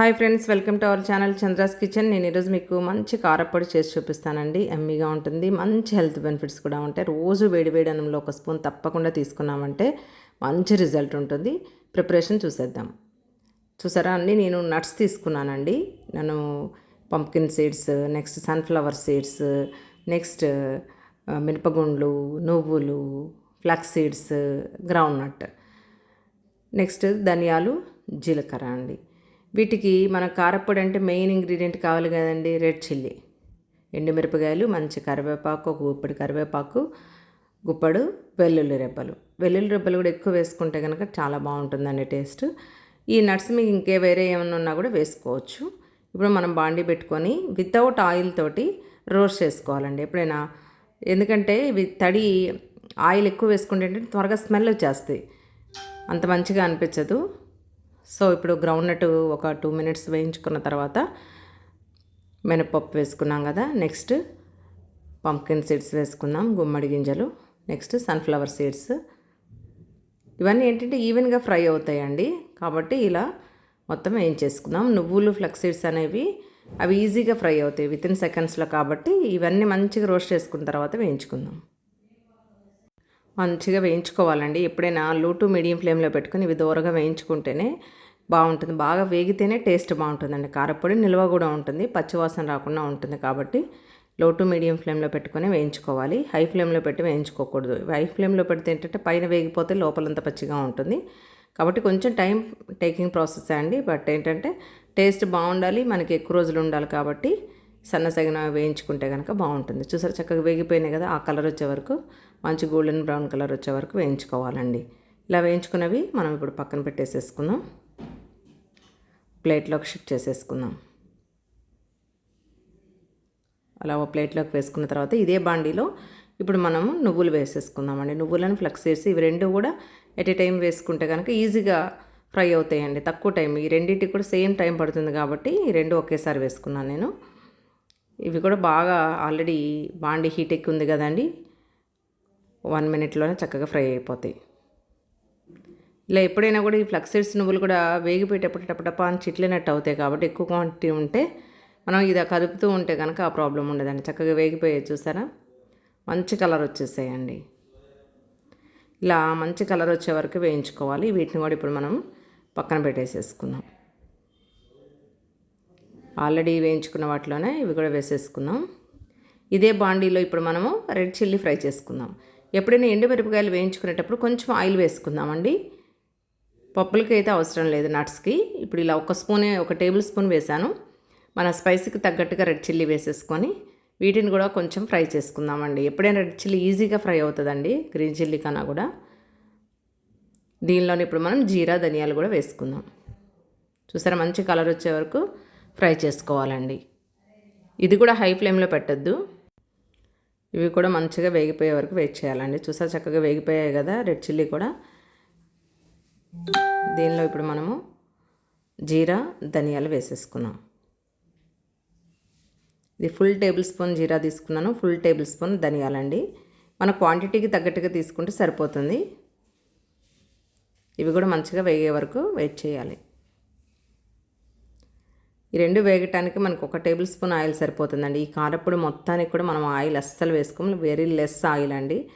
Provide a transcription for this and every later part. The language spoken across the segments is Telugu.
Hi friends welcome to our channel Chandra's kitchen. నేను ఈరోజు మీకు మంచి కారప్పొడి చేసి చూపిస్తానండి. ఎమ్మీగా ఉంటుంది మంచి హెల్త్ బెనిఫిట్స్ కూడా ఉంటాయి. రోజు వేడి వేడి అన్నంలో ఒక స్పూన్ తప్పకుండా తీసుకున్నామంటే మంచి రిజల్ట్ ఉంటుంది. ప్రిపరేషన్ చూసేద్దాం. చూసారా అండి నేను నట్స్ తీసుకున్నానండి. నేను pumpkin seeds next sunflower seeds next మినపగుండ్లు నువ్వులు flax seeds groundnut. Next ధనియాలు జీలకర్ర అండి. వీటికి మన కారప్పొడి అంటే మెయిన్ ఇంగ్రీడియంట్ కావాలి కదండి రెడ్ చిల్లీ. ఎండుమిరపకాయలు మంచి కరివేపాకు ఒక గుప్పడి కరివేపాకు గుప్పడు వెల్లుల్లి రెబ్బలు. వెల్లుల్లి రెబ్బలు కూడా ఎక్కువ వేసుకుంటే కనుక చాలా బాగుంటుందండి టేస్ట్. ఈ నట్స్ మీకు ఇంకే వేరే ఏమైనా ఉన్నా కూడా వేసుకోవచ్చు. ఇప్పుడు మనం బాండీ పెట్టుకొని వితౌట్ ఆయిల్ తోటి రోస్ట్ చేసుకోవాలండి ఎప్పుడైనా. ఎందుకంటే ఇవి తడి ఆయిల్ ఎక్కువ వేసుకుంటే ఏంటంటే త్వరగా స్మెల్ వచ్చేస్తాయి అంత మంచిగా అనిపించదు. సో ఇప్పుడు గ్రౌండ్ నట్ ఒక టూ మినిట్స్ వేయించుకున్న తర్వాత మినపప్పు వేసుకున్నాం కదా. నెక్స్ట్ పంకిన్ సీడ్స్ వేసుకుందాం గుమ్మడి గింజలు. నెక్స్ట్ సన్ఫ్లవర్ సీడ్స్ ఇవన్నీ ఏంటంటే ఈవెన్గా ఫ్రై అవుతాయండి. కాబట్టి ఇలా మొత్తం వేయించేసుకుందాం. నువ్వులు ఫ్లక్స్ సీడ్స్ అనేవి అవి ఈజీగా ఫ్రై అవుతాయి విత్ ఇన్ సెకండ్స్లో కాబట్టి ఇవన్నీ మంచిగా రోస్ట్ చేసుకున్న తర్వాత వేయించుకుందాం. మంచిగా వేయించుకోవాలండి. ఎప్పుడైనా లో టు మీడియం ఫ్లేమ్లో పెట్టుకుని ఇవి దూరగా వేయించుకుంటేనే బాగుంటుంది. బాగా వేగితేనే టేస్ట్ బాగుంటుందండి. కారపొడి నిల్వ కూడా ఉంటుంది. పచ్చివాసన రాకుండా ఉంటుంది కాబట్టి లో టు మీడియం ఫ్లేమ్లో పెట్టుకొని వేయించుకోవాలి. హై ఫ్లేమ్లో పెట్టి వేయించుకోకూడదు. హై ఫ్లేమ్లో పెడితే ఏంటంటే పైన వేగిపోతే లోపలంతా పచ్చిగా ఉంటుంది. కాబట్టి కొంచెం టైం టేకింగ్ ప్రాసెస్ అండి. బట్ ఏంటంటే టేస్ట్ బాగుండాలి. మనకి ఎక్కువ రోజులు ఉండాలి కాబట్టి సన్నసగిన వేయించుకుంటే కనుక బాగుంటుంది. చూసారు చక్కగా వేగిపోయినాయి కదా ఆ కలర్ వచ్చే వరకు. మంచి గోల్డెన్ బ్రౌన్ కలర్ వచ్చే వరకు వేయించుకోవాలండి. ఇలా వేయించుకున్నవి మనం ఇప్పుడు పక్కన పెట్టేసేసుకుందాం. ప్లేట్లోకి షిఫ్ట్ చేసేసుకుందాం. అలా ఓ ప్లేట్లోకి వేసుకున్న తర్వాత ఇదే బాండీలో ఇప్పుడు మనము నువ్వులు వేసేసుకుందామండి. నువ్వులను ఫ్లక్స్ చేసి ఇవి రెండు కూడా ఎట్ ఏ టైం వేసుకుంటే కనుక ఈజీగా ఫ్రై అవుతాయండి. తక్కువ టైం ఈ రెండింటికి కూడా సేమ్ టైం పడుతుంది కాబట్టి ఈ రెండు ఒకేసారి వేసుకున్నాను నేను. ఇవి కూడా బాగా ఆల్రెడీ బాండీ హీట్ ఎక్కువ ఉంది కదండి. వన్ మినిట్లోనే చక్కగా ఫ్రై అయిపోతాయి. ఇలా ఎప్పుడైనా కూడా ఈ ఫ్లక్సెడ్స్ నువ్వులు కూడా వేగిపోయేటప్పుడు టపటప అని చిట్లినట్టు అవుతాయి కాబట్టి ఎక్కువ క్వాంటిటీ ఉంటే మనం ఇది కదుపుతూ ఉంటే కనుక ఆ ప్రాబ్లం ఉండదండి. చక్కగా వేగిపోయాయి చూసారా? మంచి కలర్ వచ్చేసాయండి. ఇలా మంచి కలర్ వచ్చే వరకు వేయించుకోవాలి. వీటిని కూడా ఇప్పుడు మనం పక్కన పెట్టేసేసుకుందాం. ఆల్రెడీ వేయించుకున్న వాటిలోనే ఇవి కూడా వేసేసుకుందాం. ఇదే బాండీలో ఇప్పుడు మనము రెడ్ చిల్లీ ఫ్రై చేసుకుందాం. ఎప్పుడైనా ఎండుమిరపకాయలు వేయించుకునేటప్పుడు కొంచెం ఆయిల్ వేసుకుందామండి. పప్పులకి అయితే అవసరం లేదు నట్స్కి. ఇప్పుడు ఇలా ఒక స్పూనే ఒక టేబుల్ స్పూన్ వేసాను మన స్పైసీకి తగ్గట్టుగా రెడ్ చిల్లీ వేసేసుకొని వీటిని కూడా కొంచెం ఫ్రై చేసుకుందామండి. ఎప్పుడైనా రెడ్ చిల్లీ ఈజీగా ఫ్రై అవుతుందండి గ్రీన్ చిల్లీ కన్నా కూడా. దీనిలోనే ఇప్పుడు మనం జీరా ధనియాలు కూడా వేసుకుందాం. చూసారా మంచి కలర్ వచ్చే వరకు ఫ్రై చేసుకోవాలండి. ఇది కూడా హై ఫ్లేమ్లో పెట్టద్దు. ఇవి కూడా మంచిగా వేగిపోయే వరకు వెయిట్ చేయాలండి. చూసా చక్కగా వేగిపోయాయి కదా రెడ్ చిల్లీ కూడా. దీనిలో ఇప్పుడు మనము జీరా ధనియాలు వేసేసుకున్నాం. ఇది ఫుల్ టేబుల్ స్పూన్ జీరా తీసుకున్నాను. ఫుల్ టేబుల్ స్పూన్ ధనియాలండి. మన క్వాంటిటీకి తగ్గట్టుగా తీసుకుంటే సరిపోతుంది. ఇవి కూడా మంచిగా వేగే వరకు వెయిట్ చేయాలి. ఈ రెండు వేగటానికి మనకు ఒక టేబుల్ స్పూన్ ఆయిల్ సరిపోతుందండి. ఈ కారప్పుడు మొత్తానికి కూడా మనం ఆయిల్ అస్సలు వేసుకోము. వెరీ లెస్ ఆయిల్ అండి.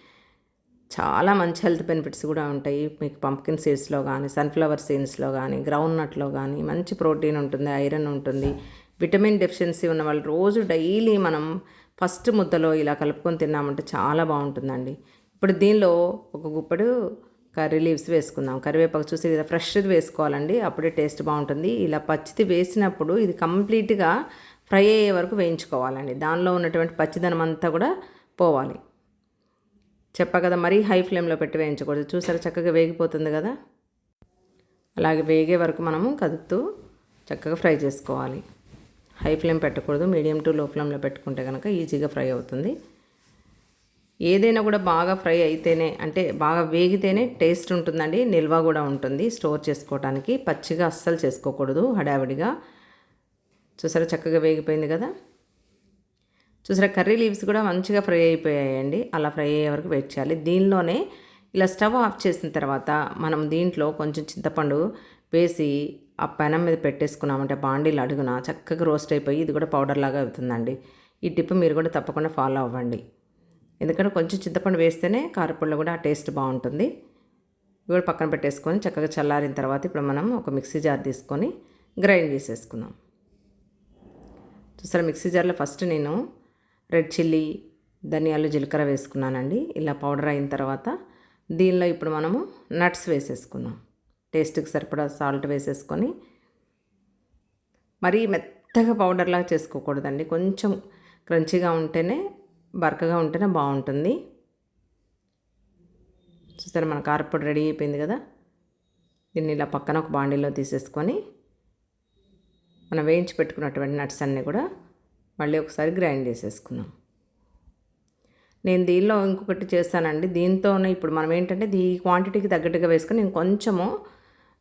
చాలా మంచి హెల్త్ బెనిఫిట్స్ కూడా ఉంటాయి. మీకు పంప్కిన్ సీడ్స్లో కానీ సన్ఫ్లవర్ సీడ్స్లో కానీ గ్రౌండ్ నట్లో కానీ మంచి ప్రోటీన్ ఉంటుంది ఐరన్ ఉంటుంది. విటమిన్ డెఫిషియన్సీ ఉన్న వాళ్ళు రోజు డైలీ మనం ఫస్ట్ ముద్దలో ఇలా కలుపుకొని తిన్నామంటే చాలా బాగుంటుందండి. ఇప్పుడు దీనిలో ఒక గుప్పడు కర్రీ లీవ్స్ వేసుకుందాం. కరివేపాకు చూసి ఇలా ఫ్రెష్ది వేసుకోవాలండి. అప్పుడే టేస్ట్ బాగుంటుంది. ఇలా పచ్చిది వేసినప్పుడు ఇది కంప్లీట్గా ఫ్రై అయ్యే వరకు వేయించుకోవాలండి. దానిలో ఉన్నటువంటి పచ్చిదనం అంతా కూడా పోవాలి. చెప్పా కదా మరీ హై ఫ్లేమ్లో పెట్టి వేయించకూడదు. చూసారా చక్కగా వేగిపోతుంది కదా? అలాగే వేగే వరకు మనము కదుపుతూ చక్కగా ఫ్రై చేసుకోవాలి. హై ఫ్లేమ్ పెట్టకూడదు మీడియం టు లో ఫ్లేమ్లో పెట్టుకుంటే కనుక ఈజీగా ఫ్రై అవుతుంది. ఏదైనా కూడా బాగా ఫ్రై అయితేనే అంటే బాగా వేగితేనే టేస్ట్ ఉంటుందండి నిల్వ కూడా ఉంటుంది. స్టోర్ చేసుకోవడానికి పచ్చిగా అస్సలు చేసుకోకూడదు హడావిడిగా. చూసారా చక్కగా వేగిపోయింది కదా? చూసారా కర్రీ లీవ్స్ కూడా మంచిగా ఫ్రై అయిపోయాయండి. అలా ఫ్రై అయ్యే వరకు వెయిట్ చేయాలి. దీనిలోనే ఇలా స్టవ్ ఆఫ్ చేసిన తర్వాత మనం దీంట్లో కొంచెం చింతపండు వేసి ఆ పెనం మీద పెట్టేసుకున్నామంటే బాండీలు అడుగున చక్కగా రోస్ట్ అయిపోయి ఇది కూడా పౌడర్ లాగా అవుతుందండి. ఈ టిప్ మీరు కూడా తప్పకుండా ఫాలో అవ్వండి. ఎందుకంటే కొంచెం చింతపండు వేస్తేనే కారపొడిలో కూడా ఆ టేస్ట్ బాగుంటుంది. ఇవి కూడా పక్కన పెట్టేసుకొని చక్కగా చల్లారిన తర్వాత ఇప్పుడు మనం ఒక మిక్సీ జార్ తీసుకొని గ్రైండ్ చేసేసుకుందాం. చూసారా మిక్సీ జార్లో ఫస్ట్ నేను రెడ్ చిల్లీ ధనియాలు జీలకర్ర వేసుకున్నానండి. ఇలా పౌడర్ అయిన తర్వాత దీనిలో ఇప్పుడు మనము నట్స్ వేసేసుకుందాం. టేస్ట్కి సరిపడా సాల్ట్ వేసేసుకొని మరీ మెత్తగా పౌడర్లాగా చేసుకోకూడదండి. కొంచెం క్రంచిగా ఉంటేనే బరకగా ఉంటేనే బాగుంటుంది. చూస్తారా మన కారపొడి రెడీ అయిపోయింది కదా? దీన్ని ఇలా పక్కన ఒక బాండీలో తీసేసుకొని మనం వేయించి పెట్టుకున్నటువంటి నట్స్ అన్నీ కూడా మళ్ళీ ఒకసారి గ్రైండ్ చేసేసుకున్నాం నేను దీనిలో ఇంకొకటి చేస్తానండి. దీంతోనే ఇప్పుడు మనం ఏంటంటే ఈ క్వాంటిటీకి తగ్గట్టుగా వేసుకొని నేను కొంచెము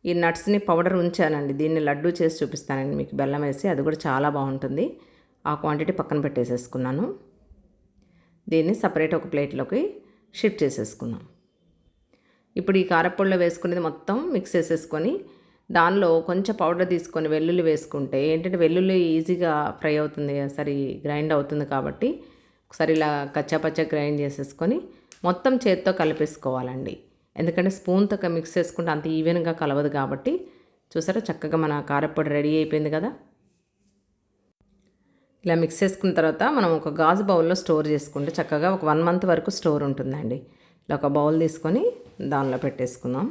ఈ నట్స్ని పౌడర్ ఉంచానండి. దీన్ని లడ్డు చేసి చూపిస్తానండి మీకు బెల్లం వేసి. అది కూడా చాలా బాగుంటుంది. ఆ క్వాంటిటీ పక్కన పెట్టేసేసుకున్నాను. దీన్ని సపరేట్ ఒక ప్లేట్లోకి షిఫ్ట్ చేసేసుకున్నాం. ఇప్పుడు ఈ కారపొడిలో వేసుకునేది మొత్తం మిక్స్ చేసేసుకొని దానిలో కొంచెం పౌడర్ తీసుకొని వెల్లుల్లి వేసుకుంటే ఏంటంటే వెల్లుల్లి ఈజీగా ఫ్రై అవుతుంది సరి గ్రైండ్ అవుతుంది కాబట్టి ఒకసారి ఇలా కచ్చాపచ్చా గ్రైండ్ చేసేసుకొని మొత్తం చేత్తో కలిపేసుకోవాలండి. ఎందుకంటే స్పూన్తో మిక్స్ చేసుకుంటే అంత ఈవెన్గా కలవదు కాబట్టి చూసారా చక్కగా మన కారపొడి రెడీ అయిపోయింది కదా? ఇలా మిక్స్ చేసుకున్న తర్వాత మనం ఒక గాజు బౌల్లో స్టోర్ చేసుకుంటే చక్కగా ఒక వన్ మంత్ వరకు స్టోర్ ఉంటుందండి. ఇలా ఒక బౌల్ తీసుకొని దానిలో పెట్టేసుకుందాం.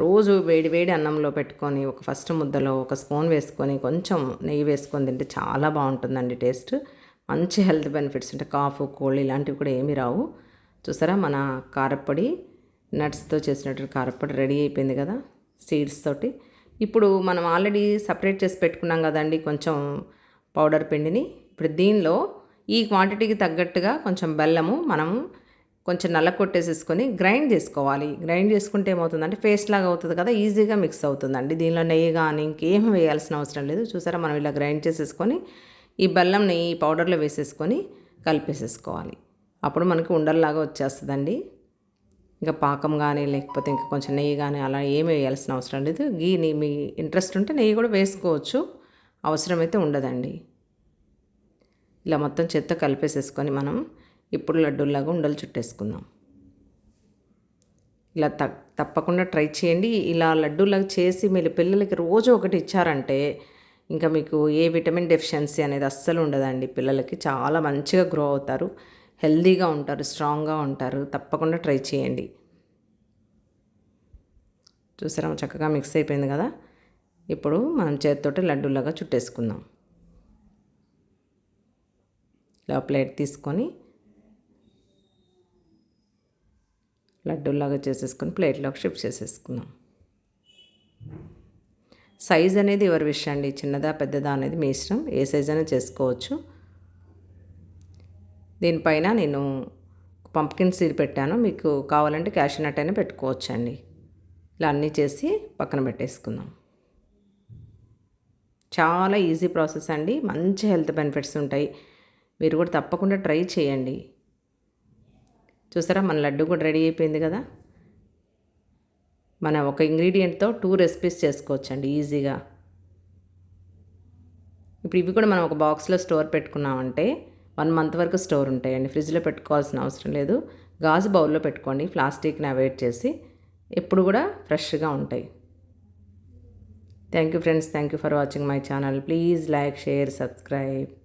రోజు వేడి వేడి అన్నంలో పెట్టుకొని ఒక ఫస్ట్ ముద్దలో ఒక స్పూన్ వేసుకొని కొంచెం నెయ్యి వేసుకొని తింటే చాలా బాగుంటుందండి టేస్ట్. మంచి హెల్త్ బెనిఫిట్స్ అంటే కాఫ్ కోల్డ్ ఇలాంటివి కూడా ఏమీ రావు. చూసారా మన కారప్పొడి? నట్స్తో చేసినట్టు కారప్పొడి రెడీ అయిపోయింది కదా సీడ్స్ తోటి. ఇప్పుడు మనం ఆల్రెడీ సపరేట్ చేసి పెట్టుకున్నాం కదండి కొంచెం పౌడర్ పిండిని. ఇప్పుడు దీనిలో ఈ క్వాంటిటీకి తగ్గట్టుగా కొంచెం బెల్లము మనం కొంచెం నల్ల కొట్టేసేసుకొని గ్రైండ్ చేసుకోవాలి. గ్రైండ్ చేసుకుంటే ఏమవుతుందంటే పేస్ట్ లాగా అవుతుంది కదా ఈజీగా మిక్స్ అవుతుందండి. దీనిలో నెయ్యి కానీ ఇంకేం వేయాల్సిన అవసరం లేదు. చూసారా మనం ఇలా గ్రైండ్ చేసేసుకొని ఈ బెల్లం నెయ్యి పౌడర్లో వేసేసుకొని కలిపేసేసుకోవాలి. అప్పుడు మనకి ఉండల్లాగా వచ్చేస్తుందండి. ఇంకా పాకం కానీ లేకపోతే ఇంకా కొంచెం నెయ్యి కానీ అలా ఏమి వేయాల్సిన అవసరం లేదు. గీ మీ ఇంట్రెస్ట్ ఉంటే నెయ్యి కూడా వేసుకోవచ్చు. అవసరమైతే ఉండదండి. ఇలా మొత్తం చెత్త కలిపేసేసుకొని మనం ఇప్పుడు లడ్డూలాగా ఉండలు చుట్టేసుకుందాం. ఇలా త తప్పకుండా ట్రై చేయండి. ఇలా లడ్డూలాగా చేసి మీరు పిల్లలకి రోజు ఒకటి ఇచ్చారంటే ఇంకా మీకు ఏ విటమిన్ డెఫిషియన్సీ అనేది అస్సలు ఉండదండి. పిల్లలకి చాలా మంచిగా గ్రో అవుతారు. హెల్దీగా ఉంటారు స్ట్రాంగ్గా ఉంటారు. తప్పకుండా ట్రై చేయండి. చూసారా చక్కగా మిక్స్ అయిపోయింది కదా? ఇప్పుడు మనం చేతితోటి లడ్డూలాగా చుట్టేసుకుందాం. ఇలా ప్లేట్ తీసుకొని లడ్డూలాగా చేసేసుకుని ప్లేట్లోకి షిఫ్ట్ చేసేసుకుందాం. సైజ్ అనేది ఎవరి విషయం అండి? చిన్నదా పెద్దదా అనేది మీ ఇష్టం. ఏ సైజ్ అయినా చేసుకోవచ్చు. దీనిపైన నేను పంప్కిన్ సీడ్ పెట్టాను. మీకు కావాలంటే క్యాష్ నట్ అయినా పెట్టుకోవచ్చు అండి ఇలా అన్నీ చేసి పక్కన పెట్టేసుకుందాం. చాలా ఈజీ ప్రాసెస్ అండి. మంచి హెల్త్ బెనిఫిట్స్ ఉంటాయి. మీరు కూడా తప్పకుండా ట్రై చేయండి. చూసారా? మన లడ్డు కూడా రెడీ అయిపోయింది కదా? మన ఒక ఇంగ్రీడియంట్తో టూ రెసిపీస్ చేసుకోవచ్చండి ఈజీగా. ఇప్పుడు ఇవి కూడా మనం ఒక బాక్స్లో స్టోర్ పెట్టుకున్నామంటే వన్ మంత్ వరకు స్టోర్ ఉంటాయండి. ఫ్రిడ్జ్లో పెట్టుకోవాల్సిన అవసరం లేదు. గాజు బౌల్లో పెట్టుకోండి ప్లాస్టిక్ని అవాయిడ్ చేసి ఎప్పుడు కూడా ఫ్రెష్గా ఉంటాయి. Thank you friends thank you for watching my channel. Please like share subscribe.